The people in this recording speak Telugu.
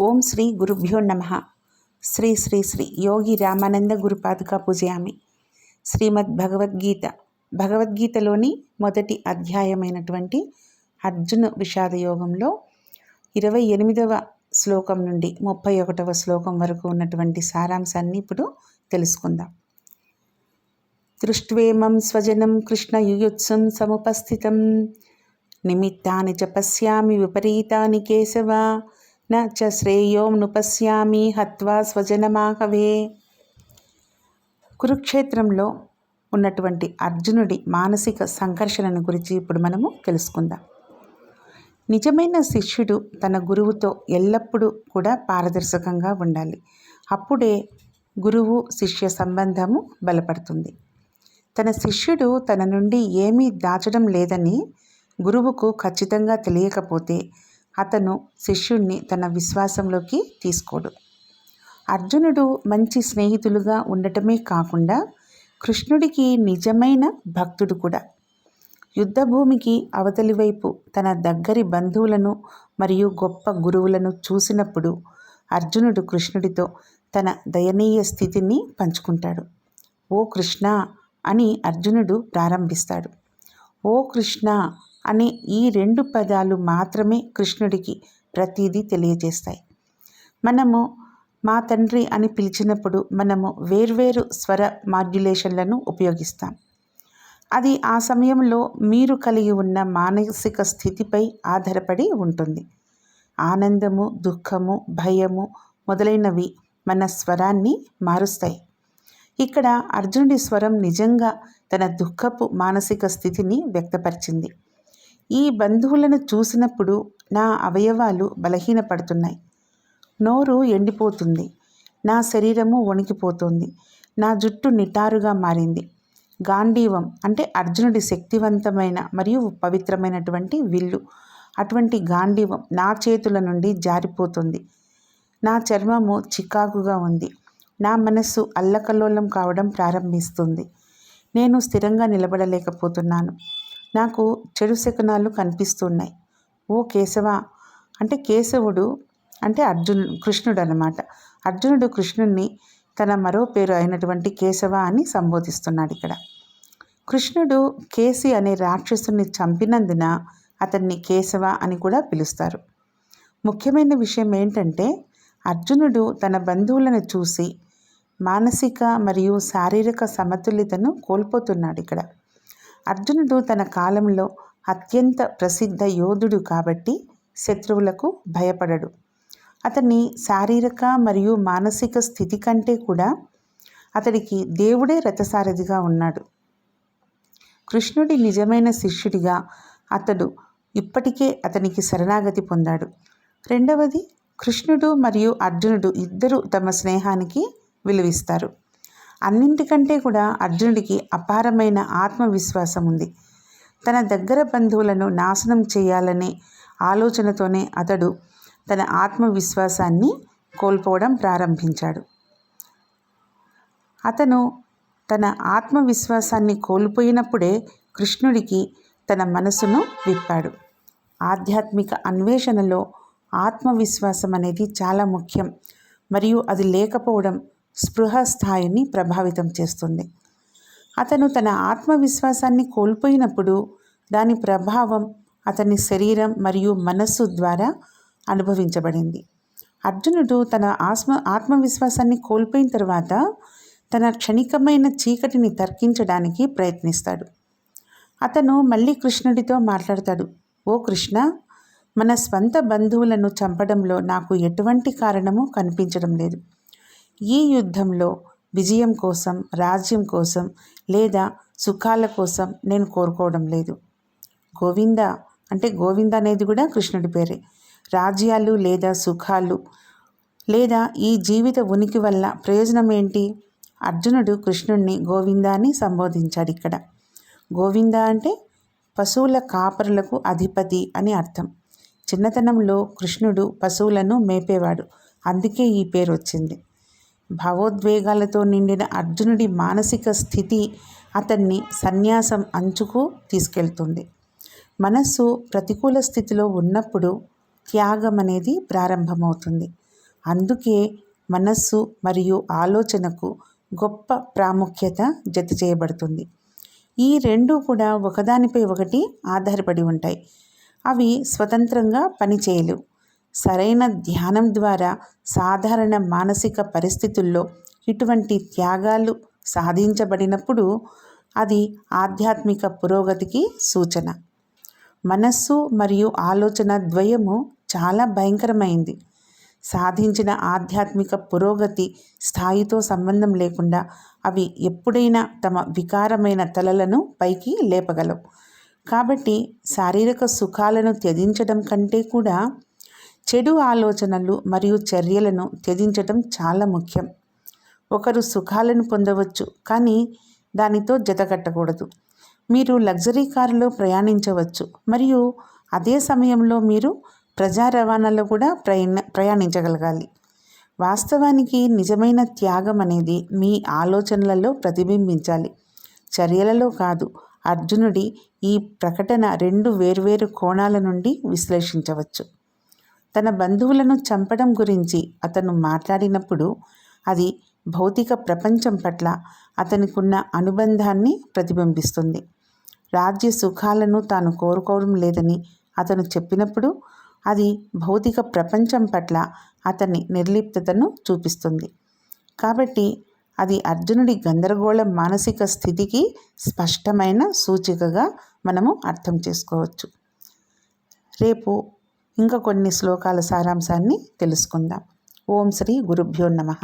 ఓం శ్రీ గురుభ్యో నమ. శ్రీ శ్రీ శ్రీ యోగి రామానంద గురుపాదుక పూజయామి. శ్రీమద్ భగవద్గీత. భగవద్గీతలోని మొదటి అధ్యాయమైనటువంటి అర్జున విషాద యోగంలో ఇరవై ఎనిమిదవ శ్లోకం నుండి ముప్పై ఒకటవ శ్లోకం వరకు ఉన్నటువంటి సారాంశాన్ని ఇప్పుడు తెలుసుకుందాం. దృష్ట్వేమం స్వజనం కృష్ణ యుయుత్సం సముపస్థితం. నిమిత్తాన్ని జపస్యామి విపరీతాని కేశవ. న శ్రేయోం నుపశ్యామి హత్వా స్వజనమాహవే కురుక్షేత్రంలో ఉన్నటువంటి అర్జునుడి మానసిక సంఘర్షణను గురించి ఇప్పుడు మనము తెలుసుకుందాం. నిజమైన శిష్యుడు తన గురువుతో ఎల్లప్పుడూ కూడా పారదర్శకంగా ఉండాలి. అప్పుడే గురువు శిష్య సంబంధము బలపడుతుంది. తన శిష్యుడు తన నుండి ఏమీ దాచడం లేదని గురువుకు ఖచ్చితంగా తెలియకపోతే అతను శిష్యుణ్ణి తన విశ్వాసంలోకి తీసుకోడు. అర్జునుడు మంచి స్నేహితులుగా ఉండటమే కాకుండా కృష్ణుడికి నిజమైన భక్తుడు కూడా. యుద్ధభూమికి అవతలి వైపు తన దగ్గరి బంధువులను మరియు గొప్ప గురువులను చూసినప్పుడు అర్జునుడు కృష్ణుడితో తన దయనీయ స్థితిని పంచుకుంటాడు. ఓ కృష్ణ అని అర్జునుడు ప్రారంభిస్తాడు. ఓ కృష్ణ అనే ఈ రెండు పదాలు మాత్రమే కృష్ణుడికి ప్రతిదీ తెలియజేస్తాయి. మనము మా తండ్రి అని పిలిచినప్పుడు మనము వేర్వేరు స్వర మాడ్యులేషన్లను ఉపయోగిస్తాం. అది ఆ సమయంలో మీరు కలిగి ఉన్న మానసిక స్థితిపై ఆధారపడి ఉంటుంది. ఆనందము దుఃఖము భయము మొదలైనవి మన స్వరాన్ని మారుస్తాయి. ఇక్కడ అర్జునుడి స్వరం నిజంగా తన దుఃఖపు మానసిక స్థితిని వ్యక్తపరిచింది. ఈ బంధువులను చూసినప్పుడు నా అవయవాలు బలహీనపడుతున్నాయి. నోరు ఎండిపోతుంది. నా శరీరము వణికిపోతుంది. నా జుట్టు నిటారుగా మారింది. గాంధీవం అంటే అర్జునుడి శక్తివంతమైన మరియు పవిత్రమైనటువంటి విల్లు. అటువంటి గాంధీవం నా చేతుల నుండి జారిపోతుంది. నా చర్మము చికాకుగా ఉంది. నా మనస్సు అల్లకల్లోలం కావడం ప్రారంభిస్తుంది. నేను స్థిరంగా నిలబడలేకపోతున్నాను. నాకు చెడు శకునాలు కనిపిస్తున్నాయి. ఓ కేశవ! అంటే కేశవుడు అంటే అర్జున్ కృష్ణుడు అనమాట అర్జునుడు కృష్ణుణ్ణి తన మరో పేరు అయినటువంటి కేశవ అని సంబోధిస్తున్నాడు ఇక్కడ కృష్ణుడు కేసి అనే రాక్షసుని చంపినందున అతన్ని కేశవ అని కూడా పిలుస్తారు. ముఖ్యమైన విషయం ఏంటంటే అర్జునుడు తన బంధువులను చూసి మానసిక మరియు శారీరక సమతుల్యతను కోల్పోతున్నాడు ఇక్కడ అర్జునుడు తన కాలంలో అత్యంత ప్రసిద్ధ యోధుడు కాబట్టి శత్రువులకు భయపడడు. అతని శారీరక మరియు మానసిక స్థితి కంటే కూడా అతడికి దేవుడే రథసారథిగా ఉన్నాడు. కృష్ణుడి నిజమైన శిష్యుడిగా అతడు ఇప్పటికే అతనికి శరణాగతి పొందాడు. రెండవది కృష్ణుడు మరియు అర్జునుడు ఇద్దరు తమ స్నేహానికి విలువిస్తారు. అన్నింటికంటే కూడా అర్జునుడికి అపారమైన ఆత్మవిశ్వాసం ఉంది తన దగ్గర బంధువులను నాశనం చేయాలనే ఆలోచనతోనే అతడు తన ఆత్మవిశ్వాసాన్ని కోల్పోవడం ప్రారంభించాడు. అతను తన ఆత్మవిశ్వాసాన్ని కోల్పోయినప్పుడే కృష్ణుడికి తన మనసును విప్పాడు. ఆధ్యాత్మిక అన్వేషణలో ఆత్మవిశ్వాసం అనేది చాలా ముఖ్యం మరియు అది లేకపోవడం స్పృహ స్థాయిని ప్రభావితం చేస్తుంది. అతను తన ఆత్మవిశ్వాసాన్ని కోల్పోయినప్పుడు దాని ప్రభావం అతని శరీరం మరియు మనస్సు ద్వారా అనుభవించబడింది. అర్జునుడు తన ఆత్మ ఆత్మవిశ్వాసాన్ని కోల్పోయిన తర్వాత తన క్షణికమైన చీకటిని తర్కించడానికి ప్రయత్నిస్తాడు. అతను మళ్ళీ కృష్ణుడితో మాట్లాడతాడు ఓ కృష్ణ మన స్వంత బంధువులను చంపడంలో నాకు ఎటువంటి కారణము కనిపించడం లేదు. ఈ యుద్ధంలో విజయం కోసం రాజ్యం కోసం లేదా సుఖాల కోసం నేను కోరుకోవడం లేదు. గోవింద అంటే గోవింద అనేది కూడా కృష్ణుడి పేరే. రాజ్యాలు లేదా సుఖాలు లేదా ఈ జీవిత ఉనికి వల్ల ప్రయోజనం ఏంటి? అర్జునుడు కృష్ణుణ్ణి గోవింద అని సంబోధించాడు ఇక్కడ. గోవింద అంటే పశువుల కాపరులకు అధిపతి అని అర్థం. చిన్నతనంలో కృష్ణుడు పశువులను మేపేవాడు. అందుకే ఈ పేరు వచ్చింది. భావోద్వేగాలతో నిండిన అర్జునుడి మానసిక స్థితి అతన్ని సన్యాసం అంచుకు తీసుకెళ్తుంది. మనస్సు ప్రతికూల స్థితిలో ఉన్నప్పుడు త్యాగం అనేది ప్రారంభమవుతుంది. అందుకే మనస్సు మరియు ఆలోచనకు గొప్ప ప్రాముఖ్యత జత చేయబడుతుంది. ఈ రెండు కూడా ఒకదానిపై ఒకటి ఆధారపడి ఉంటాయి. అవి స్వతంత్రంగా పనిచేయలేవు. సరైన ధ్యానం ద్వారా సాధారణ మానసిక పరిస్థితుల్లో ఇటువంటి త్యాగాలు సాధించబడినప్పుడు అది ఆధ్యాత్మిక పురోగతికి సూచన. మనస్సు మరియు ఆలోచన ద్వయము చాలా భయంకరమైంది. సాధించిన ఆధ్యాత్మిక పురోగతి స్థాయితో సంబంధం లేకుండా అవి ఎప్పుడైనా తమ వికారమైన తలలను పైకి లేపగలవు. కాబట్టి శారీరక సుఖాలను త్యజించడం కంటే కూడా చెడు ఆలోచనలు మరియు చర్యలను త్యజించటం చాలా ముఖ్యం. ఒకరు సుఖాలను పొందవచ్చు కానీ దానితో జతకట్టకూడదు మీరు లగ్జరీ కారులో ప్రయాణించవచ్చు మరియు అదే సమయంలో మీరు ప్రజా రవాణాలో కూడా ప్రయాణ ప్రయాణించగలగాలి. వాస్తవానికి నిజమైన త్యాగం అనేది మీ ఆలోచనలలో ప్రతిబింబించాలి. చర్యలలో కాదు అర్జునుడి ఈ ప్రకటన రెండు వేర్వేరు కోణాల నుండి విశ్లేషించవచ్చు. తన బంధువులను చంపడం గురించి అతను మాట్లాడినప్పుడు అది భౌతిక ప్రపంచం పట్ల అతనికున్న అనుబంధాన్ని ప్రతిబింబిస్తుంది. రాజ్య సుఖాలను తాను కోరుకోవడం లేదని అతను చెప్పినప్పుడు అది భౌతిక ప్రపంచం పట్ల అతని నిర్లిప్తతను చూపిస్తుంది. కాబట్టి అది అర్జునుడి గందరగోళ మానసిక స్థితికి స్పష్టమైన సూచికగా మనము అర్థం చేసుకోవచ్చు. రేపు ఇంకా కొన్ని శ్లోకాల సారాంశాన్ని తెలుసుకుందాం. ఓం శ్రీ గురుభ్యో నమ.